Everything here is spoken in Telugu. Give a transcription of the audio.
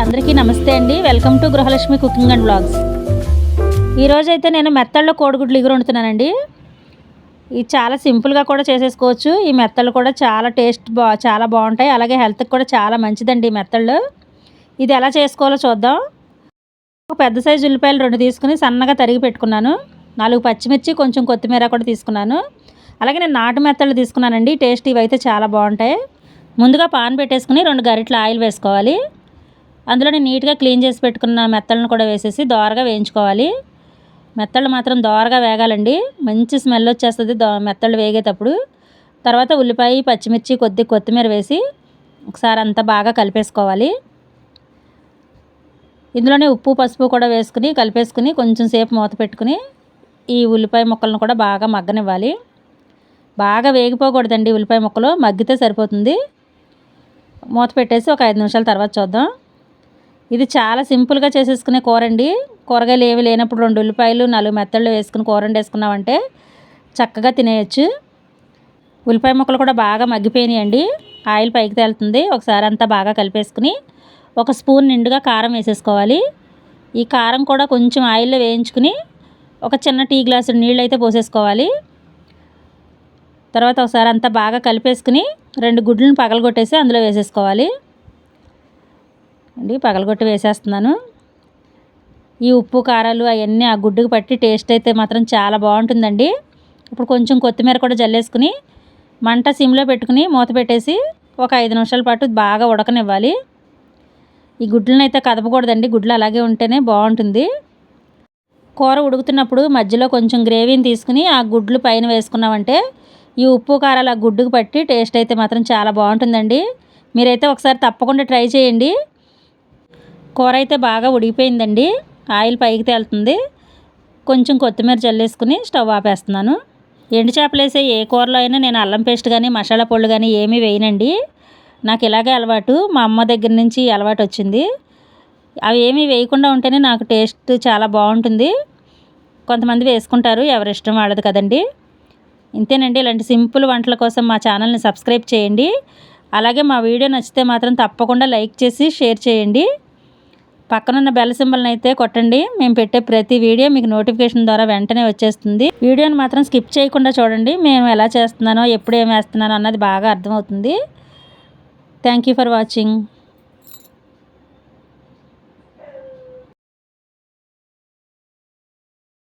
అందరికీ నమస్తే అండి. Welcome to Gruhalakshmi cooking and blogs ఈరోజు అయితే నేను మెత్తల్లో కోడిగుడ్లు ఇగురు వండుతున్నానండి. ఇది చాలా సింపుల్గా కూడా చేసేసుకోవచ్చు. ఈ మెత్తలు కూడా చాలా టేస్ట్ బా చాలా బాగుంటాయి. అలాగే హెల్త్కి కూడా చాలా మంచిదండి ఈ మెత్తళ్ళు. ఇది ఎలా చేసుకోవాలో చూద్దాం. ఒక పెద్ద సైజు ఉల్లిపాయలు రెండు తీసుకుని సన్నగా తరిగి పెట్టుకున్నాను. నాలుగు పచ్చిమిర్చి కొంచెం కొత్తిమీర కూడా తీసుకున్నాను. అలాగే నేను నాటు మెత్తళ్ళు తీసుకున్నానండి. టేస్ట్ ఇవైతే చాలా బాగుంటాయి. ముందుగా పాన్ పెట్టేసుకుని రెండు గరిటెల ఆయిల్ వేసుకోవాలి. అందులోనే నీట్గా క్లీన్ చేసి పెట్టుకున్న మెత్తలను కూడా వేసేసి దోరగా వేయించుకోవాలి. మెత్తళ్ళు మాత్రం దోరగా వేగాలండి. మంచి స్మెల్ వచ్చేస్తుంది దో మెత్తళ్ళు వేగేటప్పుడు. తర్వాత ఉల్లిపాయ పచ్చిమిర్చి కొద్ది కొత్తిమీర వేసి ఒకసారి అంతా బాగా కలిపేసుకోవాలి. ఇందులోనే ఉప్పు పసుపు కూడా వేసుకుని కలిపేసుకుని కొంచెం సేపు మూత పెట్టుకుని ఈ ఉల్లిపాయ ముక్కలను కూడా బాగా మగ్గనివ్వాలి. బాగా వేగిపోకూడదండి ఉల్లిపాయ ముక్కలు. మగ్గితే సరిపోతుంది. మూత పెట్టేసి ఒక ఐదు నిమిషాల తర్వాత చూద్దాం. ఇది చాలా సింపుల్గా చేసేసుకునే కూర అండి కూరగాయలు ఏమి లేనప్పుడు రెండు ఉల్లిపాయలు నాలుగు మెత్తళ్ళు వేసుకుని కూర వండేసుకున్నామంటే చక్కగా తినేయచ్చు. ఉల్లిపాయ ముక్కలు కూడా బాగా మగ్గిపోయినాయండి. ఆయిల్ పైకి తేలుతుంది. ఒకసారి అంతా బాగా కలిపేసుకుని ఒక స్పూన్ నిండుగా కారం వేసేసుకోవాలి. ఈ కారం కూడా కొంచెం ఆయిల్లో వేయించుకుని ఒక చిన్న టీ గ్లాసు నీళ్ళు అయితే పోసేసుకోవాలి. తర్వాత ఒకసారి అంతా బాగా కలిపేసుకుని రెండు గుడ్లను పగలగొట్టేసి అందులో వేసేసుకోవాలి. అండి పగలగొట్టి వేసేస్తున్నాను. ఈ ఉప్పు కారాలు అవన్నీ ఆ గుడ్డుకు పట్టి టేస్ట్ అయితే మాత్రం చాలా బాగుంటుందండి. ఇప్పుడు కొంచెం కొత్తిమీర కూడా జల్లేసుకుని మంట సిమ్లో పెట్టుకుని మూత పెట్టేసి ఒక ఐదు నిమిషాల పాటు బాగా ఉడకనివ్వాలి. ఈ గుడ్లను అయితే కదపకూడదండి గుడ్లు అలాగే ఉంటేనే బాగుంటుంది. కూర ఉడుకుతున్నప్పుడు మధ్యలో కొంచెం గ్రేవీని తీసుకుని ఆ గుడ్లు పైన వేసుకున్నామంటే ఈ ఉప్పు కారాలు ఆ గుడ్డుకు పట్టి టేస్ట్ అయితే మాత్రం చాలా బాగుంటుందండి. మీరైతే ఒకసారి తప్పకుండా ట్రై చేయండి. కూర అయితే బాగా ఉడికిపోయిందండి. ఆయిల్ పైకి తేలుతుంది. కొంచెం కొత్తిమీర చల్లేసుకుని స్టవ్ ఆపేస్తున్నాను. ఎండు చేపలు వేసే ఏ కూరలో అయినా నేను అల్లం పేస్ట్ కానీ మసాలా పొళ్ళు కానీ ఏమీ వేయనండి. నాకు ఇలాగే అలవాటు. మా అమ్మ దగ్గర నుంచి అలవాటు వచ్చింది. అవి ఏమీ వేయకుండా ఉంటేనే నాకు టేస్ట్ చాలా బాగుంటుంది. కొంతమంది వేసుకుంటారు. ఎవరి ఇష్టం వాళ్ళది కదండి. ఇంతేనండి. ఇలాంటి సింపుల్ వంటల కోసం మా ఛానల్ని సబ్స్క్రైబ్ చేయండి. అలాగే మా వీడియో నచ్చితే మాత్రం తప్పకుండా లైక్ చేసి షేర్ చేయండి. పక్కనున్న బెల్ సింబల్ని అయితే కొట్టండి. మేము పెట్టే ప్రతి వీడియో మీకు నోటిఫికేషన్ ద్వారా వెంటనే వచ్చేస్తుంది. వీడియోని మాత్రం స్కిప్ చేయకుండా చూడండి. మేము ఎలా చేస్తున్నానో ఎప్పుడు ఏం వేస్తున్నానో అన్నది బాగా అర్థమవుతుంది. Thank you for watching